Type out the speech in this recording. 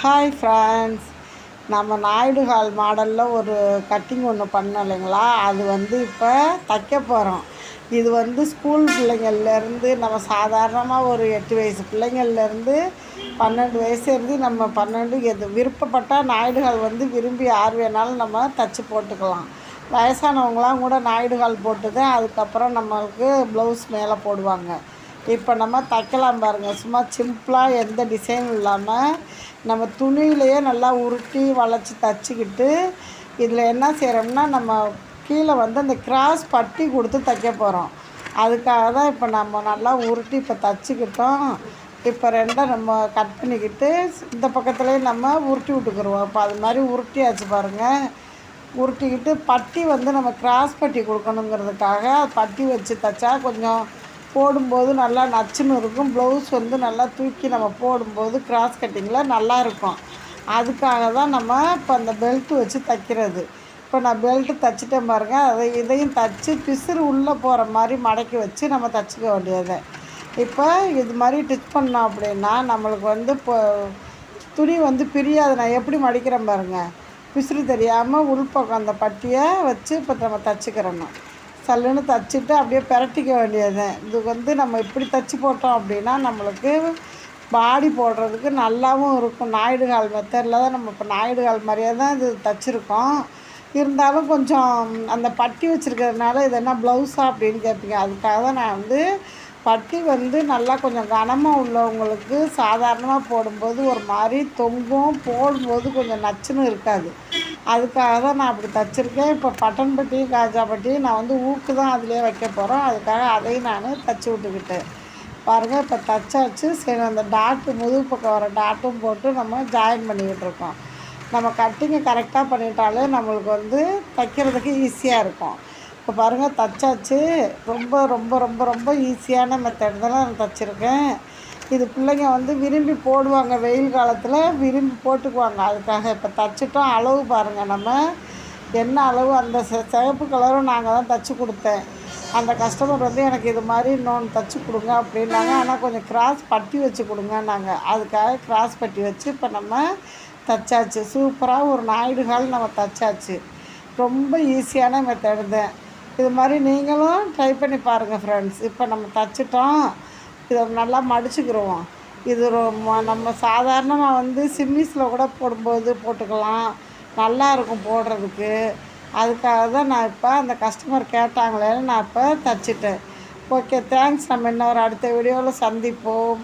Hi friends நம்ம Naidu hall மாடலில் ஒரு கட்டிங் ஒன்று பண்ணோம் இல்லைங்களா? அது வந்து இப்போ தைக்க போகிறோம் இது வந்து ஸ்கூல் பிள்ளைங்கள்லேருந்து நம்ம சாதாரணமாக ஒரு எட்டு வயசு பிள்ளைங்கள்லேருந்து பன்னெண்டு வயசு இருந்து நம்ம பன்னெண்டு எது விருப்பப்பட்டால் நாயுடுகால் வந்து விரும்பி யார் வேணாலும் நம்ம தைச்சி போட்டுக்கலாம். வயசானவங்களாம் கூட நாயுடுகால் போட்டுதான் அதுக்கப்புறம் நம்மளுக்கு ப்ளவுஸ் மேலே போடுவாங்க. இப்போ நம்ம தைக்கலாம் பாருங்கள் சும்மா சிம்பிளாக எந்த டிசைனும் இல்லாமல் நம்ம துணியிலையே நல்லா உருட்டி வளைச்சி தைச்சிக்கிட்டு இதில் என்ன செய்கிறோம்னா நம்ம கீழே வந்து அந்த கிராஸ் பட்டி கொடுத்து தைக்க போகிறோம் அதுக்காக தான் இப்போ நம்ம நல்லா உருட்டி இப்போ தைச்சிக்கிட்டோம். இப்போ ரெண்டும் நம்ம கட் பண்ணிக்கிட்டு இந்த பக்கத்துலேயே நம்ம உருட்டி விட்டுக்குருவோம். இப்போ அது மாதிரி உருட்டியாச்சு பாருங்கள் உருட்டிக்கிட்டு பட்டி வந்து நம்ம கிராஸ் பட்டி கொடுக்கணுங்கிறதுக்காக பட்டி வச்சு தைச்சா கொஞ்சம் போடும்போது நல்லா நச்சுன்னு இருக்கும். ப்ளவுஸ் வந்து நல்லா தூக்கி நம்ம போடும்போது கிராஸ் கட்டிங்கில் நல்லாயிருக்கும் அதுக்காக தான் நம்ம இப்போ அந்த பெல்ட்டு வச்சு தைக்கிறது. இப்போ நான் பெல்ட்டு தைச்சிட்டேன் பாருங்கள் அதை இதையும் தைச்சி பிசுறு உள்ளே போகிற மாதிரி மடக்கி வச்சு நம்ம தைச்சிக்க வேண்டியது. இப்போ இது மாதிரி டிச் பண்ணோம் அப்படின்னா நம்மளுக்கு வந்து இப்போ துணி வந்து பிரியாது. நான் எப்படி மடிக்கிறேன் பாருங்கள் பிசுறு தெரியாமல் உள்பக்கம் அந்த பட்டியை வச்சு இப்போ நம்ம தைச்சிக்கிறணும். சல்லுன்னு தைச்சிட்டு அப்படியே பிரட்டிக்க வேண்டியது இது வந்து நம்ம இப்படி தைச்சி போட்டோம் அப்படின்னா நம்மளுக்கு பாடி போடுறதுக்கு நல்லாவும் இருக்கும். நாயுடு கால் மெத்தடில் தான் நம்ம இப்போ நாயுடு கால் மாதிரியே தான் இது தைச்சிருக்கோம். இருந்தாலும் கொஞ்சம் அந்த பட்டி வச்சுருக்கிறதுனால இது என்ன ப்ளவுஸா அப்படின்னு கேட்பீங்க அதுக்காக தான் நான் வந்து பட்டி வந்து நல்லா கொஞ்சம் கனமாக உள்ளவங்களுக்கு சாதாரணமாக போடும்போது ஒரு மாதிரி தொங்கும் போடும்போது கொஞ்சம் நச்சுன்னு இருக்காது. அதுக்காக தான் நான் அப்படி தைச்சிருக்கேன். இப்போ பட்டன் பட்டி காஜா பட்டி நான் வந்து ஊக்கு தான் அதிலே வைக்க போகிறோம் அதுக்காக அதையும் நான் தைச்சி விட்டுக்கிட்டேன். பாருங்கள் இப்போ தைச்சாச்சு. சரி அந்த டாட்டு முதுகு பக்கம் வர டாட்டும் போட்டு நம்ம ஜாயின் பண்ணிக்கிட்டு இருக்கோம். நம்ம கட்டிங்கை கரெக்டாக பண்ணிட்டாலே நம்மளுக்கு வந்து தைக்கிறதுக்கு ஈஸியாக இருக்கும். இப்போ பாருங்கள் தைச்சாச்சு. ரொம்ப ரொம்ப ரொம்ப ரொம்ப ஈஸியான மெத்தட் தான் நான் தைச்சிருக்கேன். இது பிள்ளைங்க வந்து விரும்பி போடுவாங்க வெயில் காலத்தில் விரும்பி போட்டுக்குவாங்க. அதுக்காக இப்போ தைச்சிட்டோம் அளவு பாருங்கள் நம்ம. என்ன அளவு? அந்த சிவப்பு கலரும் நாங்கள் தான் தைச்சி கொடுத்தேன். அந்த கஸ்டமர் வந்து எனக்கு இது மாதிரி இன்னொன்று தைச்சி கொடுங்க அப்படின்னாங்க. ஆனால் கொஞ்சம் கிராஸ் பட்டி வச்சு கொடுங்க நாங்கள் அதுக்காக கிராஸ் பட்டி வச்சு இப்போ நம்ம தைச்சாச்சு. சூப்பராக ஒரு நாயுடு கால் நம்ம தைச்சாச்சு. ரொம்ப ஈஸியான மெத்தடு தான் இது மாதிரி நீங்களும் ட்ரை பண்ணி பாருங்கள் ஃப்ரெண்ட்ஸ் இப்போ நம்ம தைச்சிட்டோம். இதை நல்லா மடிச்சுக்கிடுவோம் இது நம்ம சாதாரணமாக வந்து சிம்மிஸில் கூட போடும்போது போட்டுக்கலாம். நல்லா இருக்கும் போடுறதுக்கு. அதுக்காக தான் நான் இப்போ அந்த கஸ்டமர் கேட்டாங்களேன்னு நான் இப்போ தைச்சிட்டேன். Okay thanks. நம்ம இன்னொரு அடுத்த வீடியோவில் சந்திப்போம்.